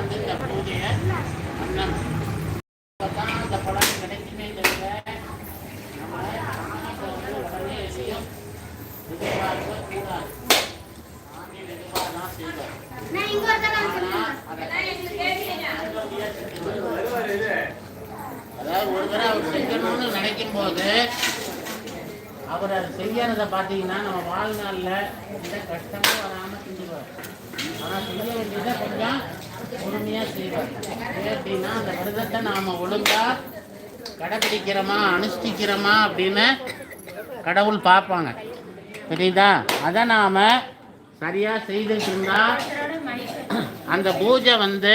உட்கார்ந்து இந்த பூஜையை பண்ணணும் அந்த பலன் கிடைக்குமே தவிர நம்ம சாமிக்கு வந்து உடனே எதையும் எதிர்பார்க்க கூடாது சாமி மெதுவாக தான் செய்வார் நான் இங்க ஒருத்தர் அதை அதாவது ஒரு தடவை அவர் செய்யணும்னு நினைக்கும் போது அவர் அதை செய்யறத பார்த்தீங்கன்னா நம்ம வாழ்நாளில் எந்த கஷ்டமும் வராமல் செஞ்சுருவார் ஆனால் செய்ய வேண்டியதை கொஞ்சம் பொறுமையாக செய்வார் ஏன் அப்படின்னா அந்த விரதத்தை நாம் ஒழுங்காக கடைப்பிடிக்கிறோமா அனுஷ்டிக்கிறோமா அப்படின்னு கடவுள் பார்ப்பாங்க புரியுதா அதை நாம் சரியாக செய்துட்டு இருந்தால் அந்த பூஜை வந்து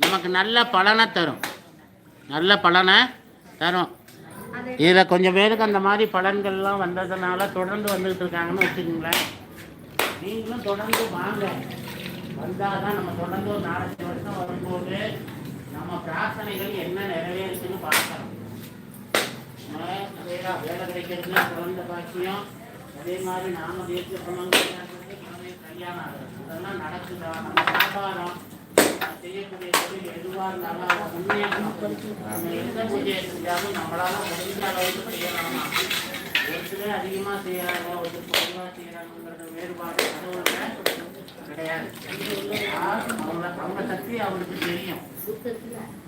நமக்கு நல்ல பலனை தரும் நல்ல பலனை தரும் இதில் கொஞ்சம் பேருக்கு அந்த மாதிரி பலன்கள்லாம் வந்ததுனால தொடர்ந்து வந்துக்கிட்டு இருக்காங்கன்னு வச்சுக்கோங்களேன் நீங்களும் தொடர்ந்து வாங்க வந்தால் தான் நம்ம தொடர்ந்து ஒரு நாலஞ்சு வருஷம் வரும்போது நம்ம பிரார்த்தனைகள் என்ன நிறைவேறுச்சுன்னு பார்க்கலாம் நம்ம வேலை கிடைக்கிறதுல குழந்த பாக்கியம். அதே மாதிரி நாம தேசிய குணங்கள் கல்யாணம் ஆகிறது இதெல்லாம் நடக்குதா? நம்ம வியாபாரம் செய்யக்கூடிய தொழில் எதுவாக இருந்தாலும் அதை முன்னேற்றம் நம்ம எந்த பூஜையை செஞ்சாலும் நம்மளால முடிஞ்ச அளவுக்கு செய்யலாமா? ஒரு சிலர் அதிகமாக செய்யறாங்க ஒரு சிலர் குறைவாக வேறுபாடு கிடையாது. அவங்க அவங்க சக்தி அவங்களுக்கு தெரியும்.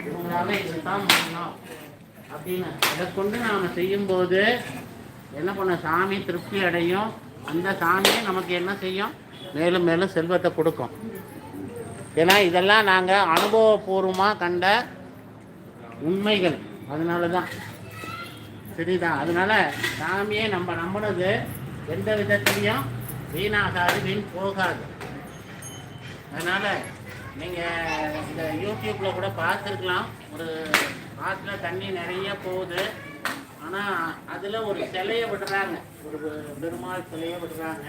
இவங்களால இதுதான் பண்ணணும். அப்படின்னு. அதை கொண்டு நாம் செய்யும்போது என்ன பண்ண சாமி திருப்தி அடையும். அந்த சாமியை நமக்கு என்ன செய்யும்? மேலும் மேலும் செல்வத்தை கொடுக்கும். ஏன்னா இதெல்லாம் நாங்கள் அனுபவபூர்வமாக கண்ட உண்மைகள். அதனால தான் சரிதா அதனால சாமியே நம்ம நம்பினது எந்த விதத்துலையும் வீணாகாது வீண் போகாது. அதனால நீங்கள் இந்த யூடியூப்பில் கூட பார்த்துருக்கலாம். ஒரு ஆற்றுல தண்ணி நிறைய போகுது. ஆனால் அதில் ஒரு சிலையை விடுறாங்க. ஒரு பெருமாள் சிலையை விடுறாங்க.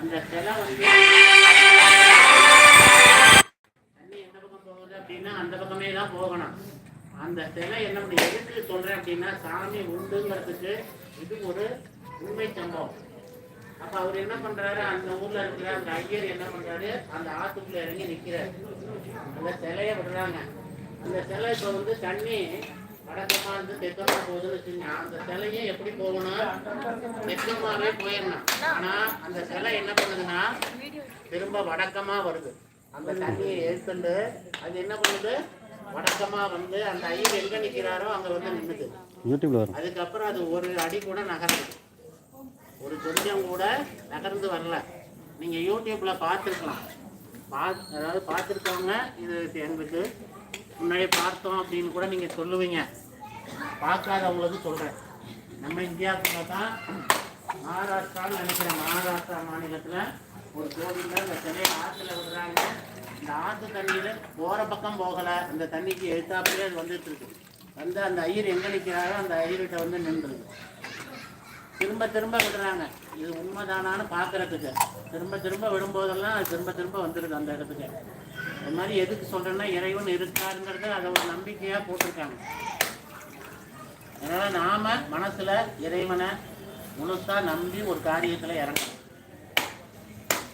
அந்த சிலை வந்து தண்ணி எந்த பக்கம் போகுது அப்படின்னா அந்த பக்கமே தான் போகணும். அந்த சிலை என்ன பண்ணி எதுக்கு சொல்கிறேன் அப்படின்னா சாமி உண்டுங்கிறதுக்கு இது ஒரு உண்மை சம்பவம். அப்ப அவர் என்ன பண்றாரு? அந்த ஊர்ல இருக்கிற அந்த ஐயர் என்ன பண்றாரு? அந்த ஆத்துக்குள்ள இறங்கி நிக்கிறாரு. அந்த சிலைய விடுறாங்க. அந்த சிலை இப்ப வந்து தண்ணி வடக்கமா இருந்து தெற்கமா போகுதுன்னு வச்சுங்க அந்த சிலையும் எப்படி போகணும்? தெற்கமாவே போயிடணும். ஆனா அந்த சிலை என்ன பண்ணுதுன்னா திரும்ப வடக்கமா வருது. அந்த தண்ணியை எடுத்துட்டு அது என்ன பண்ணுது? வடக்கமா வந்து அந்த ஐயர் எங்க நிக்கிறாரோ அங்க வந்து நின்னுது. வரும். அதுக்கப்புறம் அது ஒரு அடி கூட நகரல ஒரு கொஞ்சம் கூட நகர்ந்து வரல. நீங்க யூடியூப்ல பார்த்துருக்கலாம். பா அதாவது பார்த்துருக்கவங்க இது எங்களுக்கு முன்னாடி பார்த்தோம் அப்படின்னு கூட நீங்க சொல்லுவீங்க. பார்க்காதவங்களுக்கு சொல்றேன். நம்ம இந்தியாவுக்குள்ள தான் மகாராஷ்டிரான்னு நினைக்கிறேன். மகாராஷ்டிரா மாநிலத்துல ஒரு கோவில்ல இந்த சிலையை ஆற்றுல இந்த ஆற்று தண்ணியில் போகிற பக்கம் போகலை. அந்த தண்ணிக்கு எழுத்தாப்பிலே அது வந்துட்டு இருக்கு. வந்து அந்த ஐயர் எங்கே நிற்கிறாரோ அந்த ஐயர்கிட்ட வந்து நின்றுது. திரும்ப திரும்ப விடுறாங்க. இது உண்மைதானான்னு பார்க்கறதுக்கு திரும்ப திரும்ப விடும்போதெல்லாம் அது திரும்ப திரும்ப வந்துடுது அந்த இடத்துக்கு. அது மாதிரி எதுக்கு சொல்கிறேன்னா இறைவன் இருக்காருங்கிறது அதை ஒரு நம்பிக்கையாக போட்டிருக்காங்க. அதனால் நாம் மனசில் இறைவனை முழுசாக நம்பி ஒரு காரியத்தில் இறங்கணும்.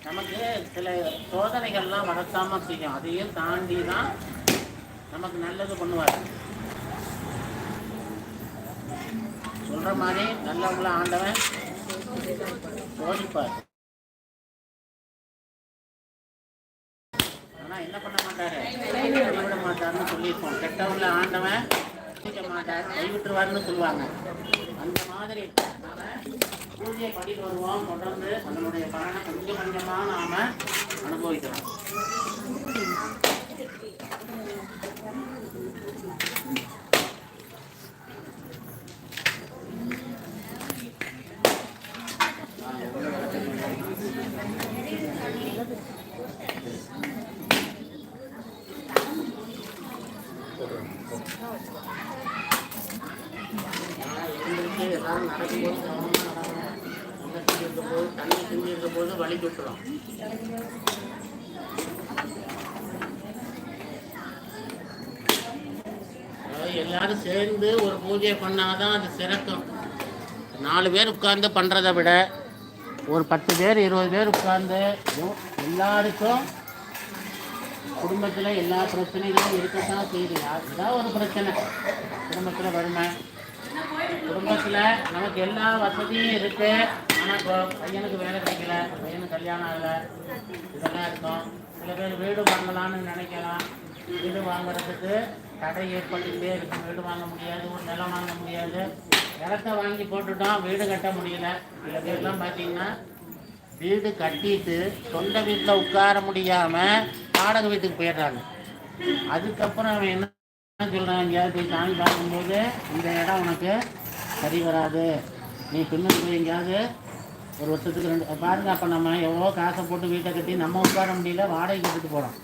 நமக்கு சில சோதனைகள்லாம் வளர்த்தாமல் செய்யும். அதையும் தாண்டி தான் நமக்கு நல்லது பண்ணுவார். சொல்ற மாதிரி நல்லவங்கள ஆண்டவன் சோதிப்பார் ஆனா என்ன பண்ண மாட்டாரு? விட மாட்டாருன்னு சொல்லியிருக்கோம் கெட்டவங்கள ஆண்டவன் கைவிட கைவிட்டுருவாருன்னு சொல்லுவாங்க. அந்த மாதிரி பூஜையை பண்ணிட்டு வருவோம். தொடர்ந்து அதனுடைய பலனை கொஞ்சம் கொஞ்சமாக நாம அனுபவிக்கிறோம் வழி விட்டுரும் எல்லாரும் சேர்ந்து ஒரு பூஜை பண்ணாதான் அது சிறக்கும். நாலு பேர் உட்கார்ந்து பண்றதை விட ஒரு பத்து பேர் இருபது பேர் உட்கார்ந்து எல்லாருக்கும் குடும்பத்தில் எல்லா பிரச்சனைகளும் இருக்கத்தான் செய்யுது. அதுதான் ஒரு பிரச்சனை. குடும்பத்தில் வறுமை. குடும்பத்தில் நமக்கு எல்லா வசதியும் இருக்குது ஆனால் இப்போ பையனுக்கு வேலை கிடைக்கல பையனுக்கு கல்யாணம் ஆகலை. இதெல்லாம் இருக்கும். சில பேர் வீடு வாங்கலாம்னு நினைக்கலாம். வீடு வாங்குறதுக்கு தடை ஏற்பட்டுகிட்டே இருக்கும் வீடு வாங்க முடியாது ஒரு நிலம் வாங்க முடியாது. இடத்த வாங்கி போட்டுட்டோம் வீடு கட்ட முடியல. சில பேர்லாம் பார்த்தீங்கன்னா வீடு கட்டிட்டு சொந்த வீட்டில் உட்கார முடியாமல் வாடகை வீட்டுக்கு போயிடுறாங்க. அதுக்கப்புறம் அவன் என்ன சொல்கிறாங்க போய் சாமி பார்க்கும்போது இந்த இடம் உனக்கு சரி வராது. நீ பின்னுக்கு போய் எங்கேயாவது ஒரு வருஷத்துக்கு ரெண்டு பாருங்க அப்போ நம்ம எவ்வளோ காசை போட்டு வீட்டை கட்டி நம்ம உட்கார முடியல வாடகை கட்டிட்டு போகிறோம்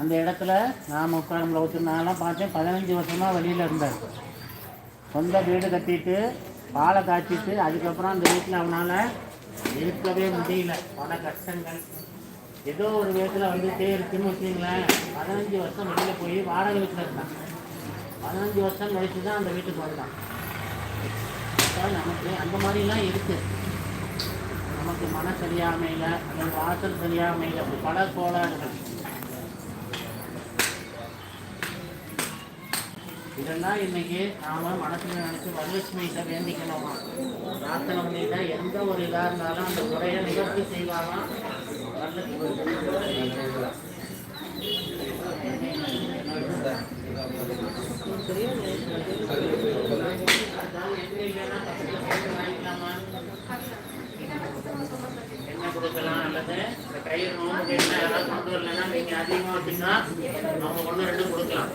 அந்த இடத்துல நாம் உட்கார முடியல ஒருத்தர் நான்லாம் பார்த்தேன் பதினஞ்சு வருஷமாக வெளியில் இருந்தார். சொந்த வீடு கட்டிட்டு பாலை காய்ச்சிட்டு அதுக்கப்புறம் அந்த வீட்டில் அவனால் இருக்கவே முடியல. பல கஷ்டங்கள். ஏதோ ஒரு விதத்தில் வந்துட்டே இருக்குன்னு வச்சுங்களேன் பதினஞ்சு வருஷம் வெளியில் போய் வாடகை வீட்டில் இருந்தான். பதினஞ்சு வருஷம் கழித்து தான் அந்த வீட்டுக்கு வந்தான். நமக்கு அந்த மாதிரிலாம் இருக்குது நமக்கு மன சரியாமையில் அல்லது வாசல் சரியாமையில் பல கோளாறுகள். இதெல்லாம் இன்னைக்கு நாம மனசுல நினைச்சு வரலட்சுமிகிட்ட வேண்டிக்கணுமா? பிரார்த்தனை பண்ணிட்டா எந்த ஒரு இதாக இருந்தாலும் அந்த முறையை நிகழ்ச்சி செய்வாங்க வரலட்சுமி வாங்கிக்கலாமா என்ன கொடுக்கலாம் அல்லது இந்த கயிறு நோம்புக்கு என்ன யாராவது கொண்டு வரலன்னா நீங்க அதிகமா வச்சுன்னா அவங்க ஒன்று ரெண்டு கொடுக்கலாம்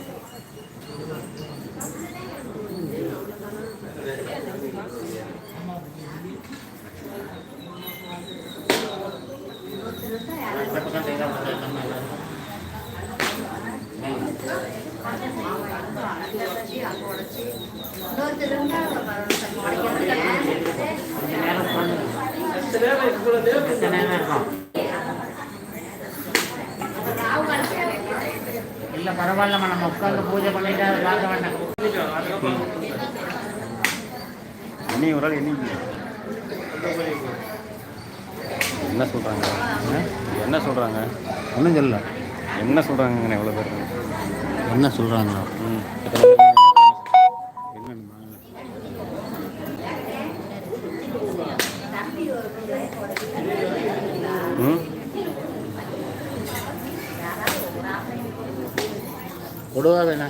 இந்த பக்கம் தேங்காய் பழம் எல்லாமே எல்லாரும். இருக்கும் இல்லை பரவாயில்லம்மா நம்ம உட்காந்து பூஜை பண்ணிட்டு அதை பார்க்க வேண்டாம் என்ன ஒரு ஆள் என்னைக்கு என்ன சொல்கிறாங்க என்ன சொல்கிறாங்க ஒன்றும் சொல்லல. என்ன சொல்கிறாங்கண்ணே எவ்வளோ பேர்? என்ன சொல்கிறாங்களோ ம். என்னென்னமா ம்? கொடுவா இல்லை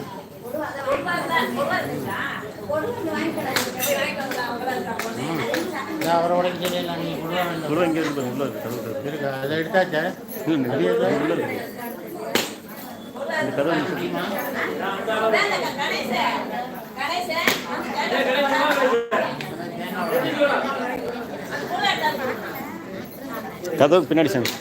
அவரோட தெரியல நீ கொடுவா வேண்டாம் சொல்லுவா இங்கே இருக்கு உள்ள இருக்கு கதவு இருக்கு. இருக்கா அதை எடுத்தாச்சா? இல்லை, அப்படியே இல்லை, இருக்கா? உள்ள இருக்கு. இந்த கதவு நிமிஷம் முடியுமா? கதவு பின்னாடி சாமி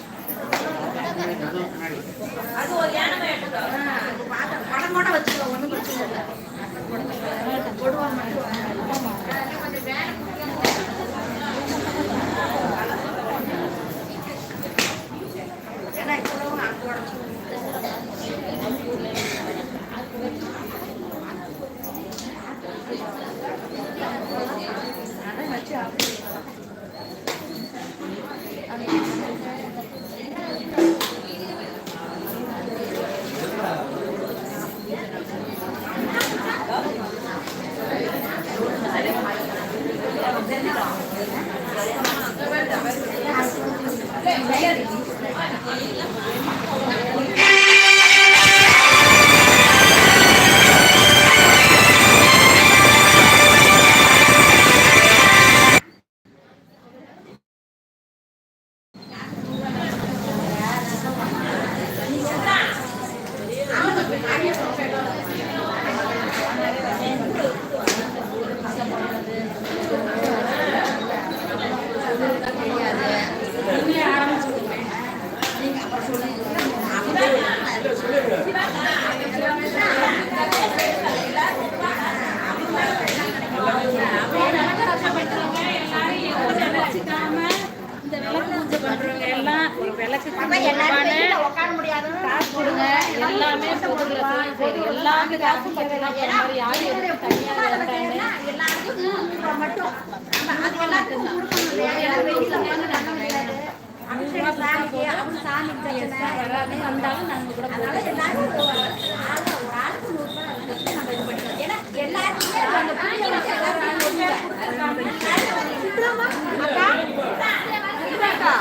படம் எல்லாருக்கும் கொடுக்குறா மட்டும் நம்ம அது எல்லாத்துக்கும் கொடுக்கணும் இல்லையா? எல்லாரும் வெளியில உட்கார்ந்து பண்ண முடியாது. அவங்க சாமிக்கு, அவங்க சாமி பிரச்சனை எல்லாமே வந்தாலும் நாங்கள் கூட அதனால எல்லாரும் ஒரு ஆளு ஒரு ஆளுக்கு நூறு ரூபாய் அதை வச்சு நம்ம இது பண்ணிக்கலாம். ஏன்னா எல்லாருக்குமே அந்த புண்ணிய வச்சு எல்லாரும் சித்ராம்மா, அக்கா, சித்ராக்கா.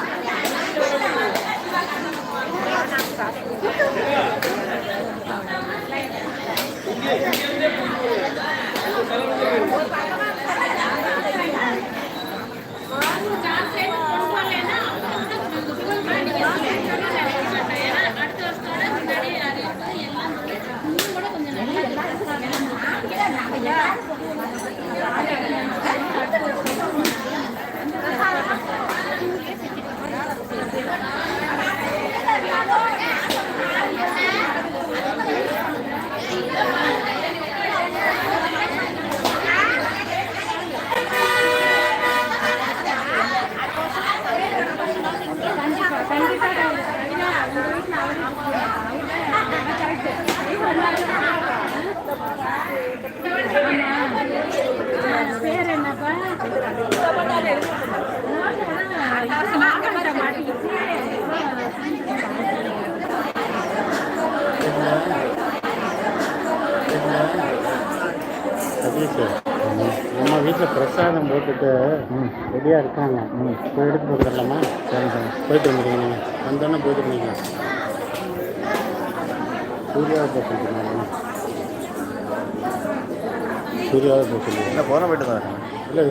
பேர் என்னப்பா சதீஷ் நம்ம வீட்டில் பிரசாதம் போட்டுட்டு ரெடியாக இருக்காங்க. போய் எடுத்து போட்டுடலாமா சரி சார். போயிட்டு வந்துடுங்க. வந்தோன்னே போயிட்டு பண்ணிக்கலாம் சூர்யாவை போட்டுருக்கீங்க சூர்யாவை போட்டுருக்கீங்க போன போயிட்டு தான் இல்லை